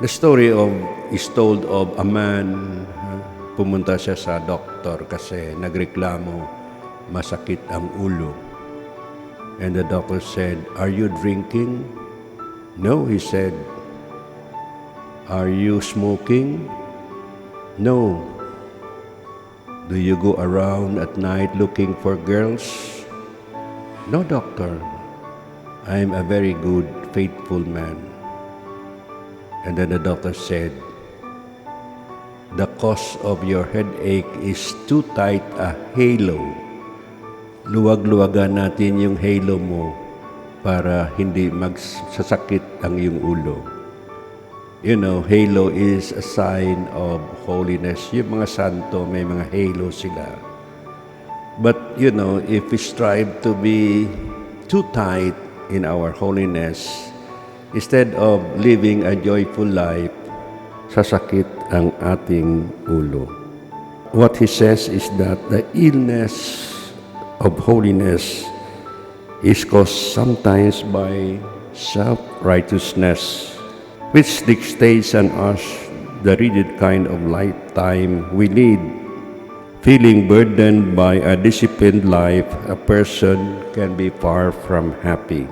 The story of is told of a man pumunta siya sa doktor kasi nagreklamo masakit ang ulo. And the doctor said, "Are you drinking?" No, he said. Are you smoking? No. Do you go around at night looking for girls? No, doctor. I'm a very good, faithful man. And then the doctor said, The cause of your headache is too tight a halo. Luwag-luwagan natin yung halo mo para hindi magsasakit ang iyong ulo. You know, halo is a sign of holiness. Yung mga santo, may mga halo sila. But, you know, if we strive to be too tight in our holiness, instead of living a joyful life, sasakit ang ating ulo. What he says is that the illness of holiness is caused sometimes by self-righteousness, which dictates on us the rigid kind of lifetime we lead. Feeling burdened by a disciplined life, a person can be far from happy.